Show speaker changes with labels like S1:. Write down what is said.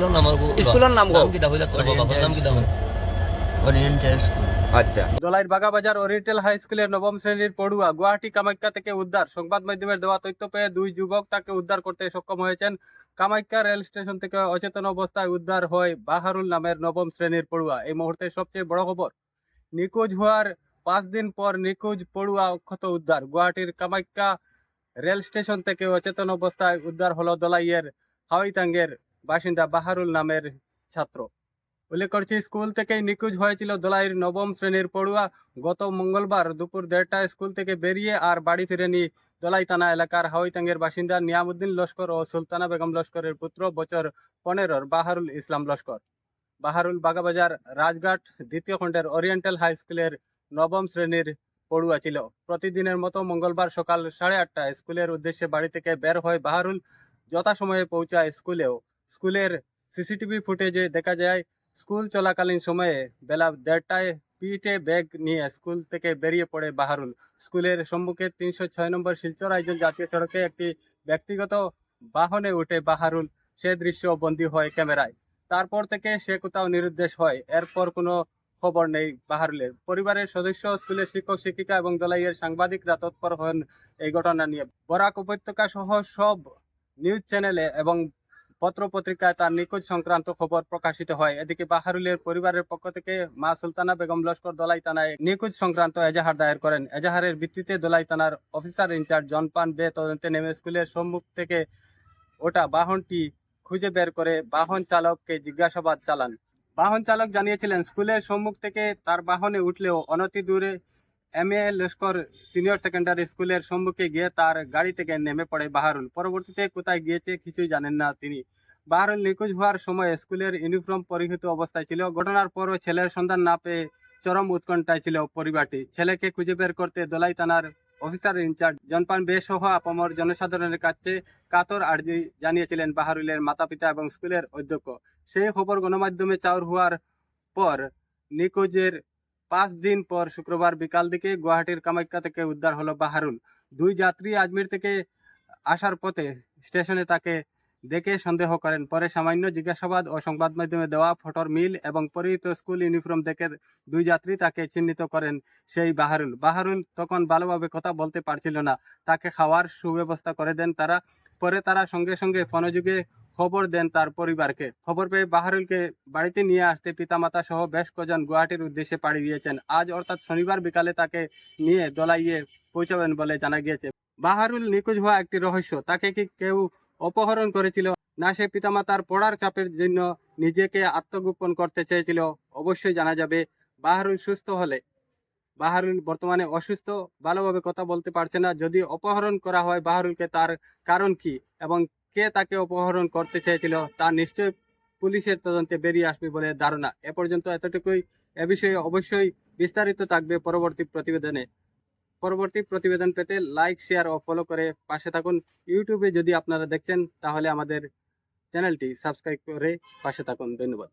S1: স্কুলের নাম
S2: স্কুলের নাম
S1: কিতা হইলা তোর বাবার নাম হয়
S3: ওরিয়েন্টাল স্কুল
S2: আচ্ছা। দোলাইর বাগাবাজার ওরিয়েন্টাল হাই স্কুলের নবম শ্রেণির পড়ুয়া গুয়াহাটি কামাখ্যা থেকে উদ্ধার সংবাদ মাধ্যমের দেওয়া তথ্য পেয়ে দুই যুবক তাকে উদ্ধার করতে সক্ষম হয়েছেন। কামাখ্যা রেল স্টেশন থেকে অচেতন অবস্থায় উদ্ধার হয় বাহারুল নামের নবম শ্রেণির পড়ুয়া এই মুহূর্তে সবচেয়ে বড় খবর নিখোঁজ হওয়ার পাঁচ দিন পর নিখোঁজ পড়ুয়া অক্ষত উদ্ধার গুয়াহাটির কামাখ্যা রেল স্টেশন থেকে অচেতন অবস্থায় উদ্ধার হলো দোলাইয়ের হাওয়াইতাঙ্গের বাসিন্দা বাহারুল নামের ছাত্র। উল্লেখ করছি, স্কুল থেকেই নিখোঁজ হয়েছিল দোলাইয়ের নবম শ্রেণির পড়ুয়া। গত মঙ্গলবার দুপুর দেড়টায় স্কুল থেকে বেরিয়ে আর বাড়ি ফিরেনি দোলাই থানা এলাকার হাওয়াইতাঙ্গের বাসিন্দা নিয়ামুদ্দিন লস্কর ও সুলতানা বেগম লস্করের পুত্র বছর পনেরোর বাহারুল ইসলাম লস্কর। বাহারুল বাগাবাজার রাজঘাট দ্বিতীয় খণ্ডের ওরিয়েন্টাল হাই স্কুলের নবম শ্রেণির পড়ুয়া ছিল। প্রতিদিনের মতো মঙ্গলবার সকাল সাড়ে আটটায় স্কুলের উদ্দেশ্যে বাড়ি থেকে বের হয় বাহারুল। যথাসময়ে পৌঁছায় স্কুলেও। স্কুলের সিসিটিভি ফুটেজে দেখা যায়, স্কুল চলাকালীন সময়ে বেলা দেড়টায় পিঠে ব্যাগ নিয়ে স্কুল থেকে বেরিয়ে পড়ে বাহারুল। স্কুলের সম্মুখে তিনশো ছয় নম্বর শিলচর আয়োজন জাতীয় সড়কে একটি ব্যক্তিগত বাহনে উঠে বাহারুল। সে দৃশ্য বন্দী হয় ক্যামেরায়। তারপর থেকে সে কোথাও নিরুদ্দেশ হয়, এরপর কোনো খবর নেই বাহারুলের। পরিবারের সদস্য, স্কুলের শিক্ষক, শিক্ষিকা এবং দলাইয়ের সাংবাদিকরা তৎপর হন এই ঘটনা নিয়ে। বরাক উপত্যকা সহ সব নিউজ চ্যানেলে এবং পত্র পত্রিকায় তার নিখোঁজ সংক্রান্ত খবর প্রকাশিত হয়। এদিকে বাহারুলের পরিবারের পক্ষ থেকে মা সুলতানা বেগম লস্কর দলাই থানায় নিখোঁজ সংক্রান্ত এজাহার দায়ের করেন। এজাহারের ভিত্তিতে দলাই থানার অফিসার ইনচার্জ জনপান বে তদন্তে নেমে স্কুলের সম্মুখ থেকে ওটা বাহনটি খুঁজে বের করে বাহন চালককে জিজ্ঞাসাবাদ চালান। বাহন চালক জানিয়েছিলেন, স্কুলের সম্মুখ থেকে তার বাহনে উঠলেও অনতি দূরে M A Laskar senior secondary স্কুলের সম্মুখে গিয়ে তার গাড়ি থেকে নেমে পড়ে বাহারুল। পরবর্তীতে কোথায় গিয়েছে কিছুই জানেন না তিনি। বাহারুল নিখোঁজ হওয়ার সময় স্কুলের ইউনিফর্ম পরিহিত অবস্থায় ছিল। ঘটনার পরও ছেলের সন্ধান না পেয়ে চরম উৎকণ্ঠায় ছিল পরিবারটি। ছেলেকে খুঁজে বের করতে দোলাই থানার অফিসার ইনচার্জ জনপান বে সহ আপামর জনসাধারণের কাছে কাতর আর্জি জানিয়েছিলেন বাহারুলের মাতা পিতা এবং স্কুলের অধ্যক্ষ। সেই খবর গণমাধ্যমে চাউর হওয়ার পর নিখোঁজের পাঁচ দিন পর শুক্রবার বিকাল দিকে গুয়াহাটির কামাখ্যা থেকে উদ্ধার হলো বাহারুল। দুই যাত্রী আজমির থেকে আসার পথে স্টেশনে তাকে দেখে সন্দেহ করেন। পরে সামান্য জিজ্ঞাসাবাদ ও সংবাদ মাধ্যমে দেওয়া ফটোর মিল এবং পরিহিত স্কুল ইউনিফর্ম দেখে দুই যাত্রী তাকে চিহ্নিত করেন সেই বাহারুল। বাহারুল তখন ভালোভাবে কথা বলতে পারছিল না। তাকে খাওয়ার সুব্যবস্থা করে দেন তারা। পরে তারা সঙ্গে সঙ্গে ফনযুগে খবর দেন তার পরিবারকে। খবর পেয়ে বাহারুলকে বাড়িতে নিয়ে আসতে পিতামাতা সহ বেশ কজন গুয়াহাটির উদ্দেশ্যে পাড়ি দিয়েছেন। আজ অর্থাৎ শনিবার বিকালে তাকে নিয়ে দলাইয়ে পৌঁছাবেন বলে জানা গিয়েছে। বাহারুল নিখোঁজ হওয়া একটি রহস্য। তাকে কি কেউ অপহরণ করেছিল? না, সে পিতামাতার পড়ার চাপের জন্য নিজেকে আত্মগোপন করতে চেয়েছিল। অবশ্যই জানা যাবে, বাহারুল সুস্থ হলে। বাহারুল বর্তমানে অসুস্থ, ভালোভাবে কথা বলতে পারছে না। যদি অপহরণ করা হয় বাহারুলকে, তার কারণ কি? এবং কে তাকে অপহরণ করতে চেয়েছিল, তা নিশ্চয়ই পুলিশের তদন্তে বেরিয়ে আসবে বলে ধারণা। এ পর্যন্ত এতটুকুই। এ বিষয়ে অবশ্যই বিস্তারিত থাকবে পরবর্তী প্রতিবেদনে। পরবর্তী প্রতিবেদন পেতে লাইক, শেয়ার ও ফলো করে পাশে থাকুন। ইউটিউবে যদি আপনারা দেখছেন, তাহলে আমাদের চ্যানেলটি সাবস্ক্রাইব করে পাশে থাকুন। ধন্যবাদ।